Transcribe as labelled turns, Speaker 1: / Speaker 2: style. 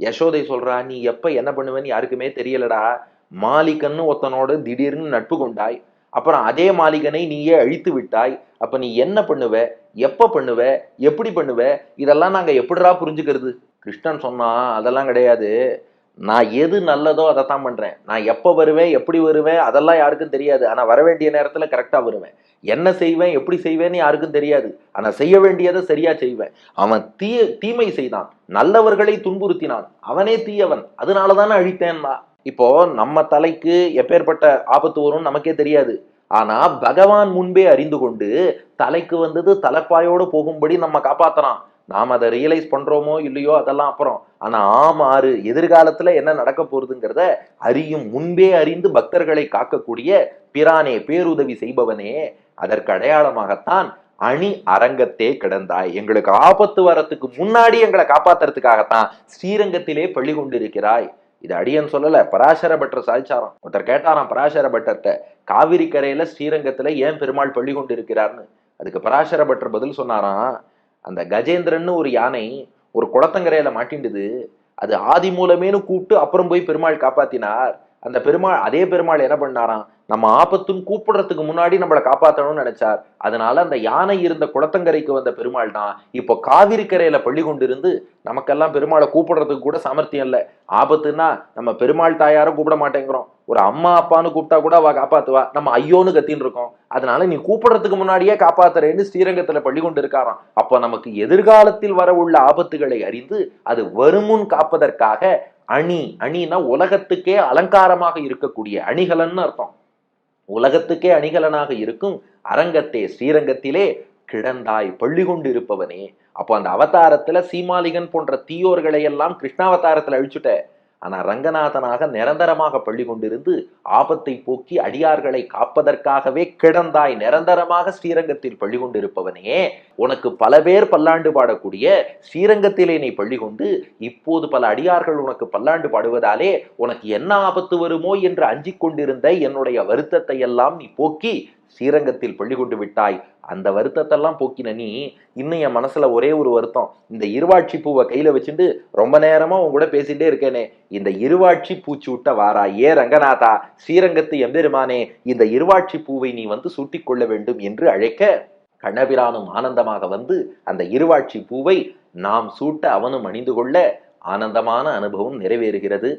Speaker 1: யசோதை சொல்றா நீ எப்ப என்ன பண்ணுவேன்னு யாருக்குமே தெரியலடா. மாலிகன்னு ஒருத்தனோட திடீர்னு நட்பு கொண்டாய். அப்புறம் அதே மாலிகனை நீயே அழித்து விட்டாய். அப்ப நீ என்ன பண்ணுவ? எப்ப பண்ணுவ? எப்படி பண்ணுவ? இதெல்லாம் நாங்க எப்படிடா புரிஞ்சுக்கிறது? கிருஷ்ணன் சொன்னா அதெல்லாம் கிடையாது. நான் எது நல்லதோ அதைத்தான் பண்ணுறேன் நான் எப்போ வருவேன் எப்படி வருவேன் அதெல்லாம் யாருக்கும் தெரியாது. ஆனால் வர வேண்டிய நேரத்தில் கரெக்டாக வருவேன். என்ன செய்வேன் எப்படி செய்வேன்னு யாருக்கும் தெரியாது. ஆனால் செய்ய வேண்டியதை சரியாக செய்வேன். அவன் தீய தீமை செய்தான். நல்லவர்களை துன்புறுத்தினான். அவனே தீயவன். அதனாலதானே அழித்தேன்னா இப்போ நம்ம தலைக்கு எப்பேற்பட்ட ஆபத்து வரும் நமக்கே தெரியாது. ஆனா பகவான் முன்பே அறிந்து கொண்டு தலைக்கு வந்தது தலைப்பாயோடு போகும்படி நம்ம காப்பாத்துறான். நாம் அதை ரியலைஸ் பண்றோமோ இல்லையோ அதெல்லாம் அப்புறம். ஆனால் ஆம் ஆறு எதிர்காலத்தில் என்ன நடக்க போறதுங்கிறத அறியும் முன்பே அறிந்து பக்தர்களை காக்கக்கூடிய பிரானே பேருதவி செய்பவனே அதற்கு அடையாளமாகத்தான் அணி அரங்கத்தே கிடந்தாய். எங்களுக்கு ஆபத்து வரத்துக்கு முன்னாடி எங்களை காப்பாத்துறதுக்காகத்தான் ஸ்ரீரங்கத்திலே பள்ளி கொண்டிருக்கிறாய். இது அடியன் சொல்லல பராசர பட்டர் சாதிச்சாராம். ஒருத்தர் கேட்டாராம் பராசர பட்டர்கிட்ட காவிரி கரையில ஸ்ரீரங்கத்துல ஏன் பெருமாள் பள்ளி கொண்டு இருக்கிறார்னு அதுக்கு பராசர பட்டர் பதில் சொன்னாராம் அந்த கஜேந்திரன்னு ஒரு யானை ஒரு குளத்தங்கரையில மாட்டிண்டுது அது ஆதி மூலமேனு கூப்பிட்டு அப்புறம் போய் பெருமாள் காப்பாத்தினார். அந்த பெருமாள் அதே பெருமாள் என்ன பண்ணாராம்? நம்ம ஆபத்துன்னு கூப்பிடுறதுக்கு முன்னாடி நம்மளை காப்பாற்றணும்னு நினைச்சார். அதனால அந்த யானை இருந்த குளத்தங்கரைக்கு வந்த பெருமாள் தான் இப்போ காவிரி கரையில பள்ளி கொண்டிருந்து நமக்கெல்லாம் பெருமாளை கூப்பிடுறதுக்கு கூட சாமர்த்தியம் இல்லை. ஆபத்துன்னா நம்ம பெருமாள் தாயாரும் கூப்பிட மாட்டேங்கிறோம். ஒரு அம்மா அப்பான்னு கூப்பிட்டா கூட அவ காப்பாத்துவா. நம்ம ஐயோன்னு கத்தின்னு இருக்கோம். அதனால நீ கூப்பிடுறதுக்கு முன்னாடியே காப்பாத்துறேன்னு ஸ்ரீரங்கத்துல பள்ளி கொண்டு இருக்காராம். அப்போ நமக்கு எதிர்காலத்தில் வர உள்ள ஆபத்துகளை அறிந்து அது வருமுன் காப்பதற்காக அணி அணினா உலகத்துக்கே அலங்காரமாக இருக்கக்கூடிய அணிகலன்னு அர்த்தம். உலகத்துக்கே அணிகலனாக இருக்கும் அரங்கத்தே ஸ்ரீரங்கத்திலே கிடந்தாய் பள்ளி கொண்டு இருப்பவனே. அப்போ அந்த அவதாரத்துல சீமாலிகன் போன்ற தீயோர்களை எல்லாம் கிருஷ்ணாவதாரத்துல அழிச்சுட்ட. ஆனால் ரங்கநாதனாக நிரந்தரமாக பள்ளி கொண்டிருந்து ஆபத்தை போக்கி அடியார்களை காப்பதற்காகவே கிடந்தாய் நிரந்தரமாக ஸ்ரீரங்கத்தில் பள்ளி கொண்டிருப்பவனே உனக்கு பல பேர் பல்லாண்டு பாடக்கூடிய ஸ்ரீரங்கத்திலே நீ பள்ளி கொண்டு இப்போது பல அடியார்கள் உனக்கு பல்லாண்டு பாடுவதாலே உனக்கு என்ன ஆபத்து வருமோ என்று அஞ்சிக் கொண்டிருந்த என்னுடைய வருத்தத்தை எல்லாம் நீ போக்கி ஸ்ரீரங்கத்தில் பள்ளி கொண்டு விட்டாய். அந்த வருத்தத்தெல்லாம் போக்கின நீ இன்னும் என் மனசுல ஒரே ஒரு வருத்தம். இந்த இருவாட்சி பூவை கையில வச்சுட்டு ரொம்ப நேரமா உன் கூட பேசிட்டே இருக்கேனே. இந்த இருவாட்சி பூச்சி விட்ட வாரா ஏ ரங்கநாதா ஸ்ரீரங்கத்து எம்பெருமானே இந்த இருவாட்சி பூவை நீ வந்து சூட்டிக் கொள்ள வேண்டும் என்று அழைக்க கண்ணபிரானும் ஆனந்தமாக வந்து அந்த இருவாட்சி பூவை நாம் சூட்ட அவனும் அணிந்து கொள்ள ஆனந்தமான அனுபவம் நிறைவேறுகிறது.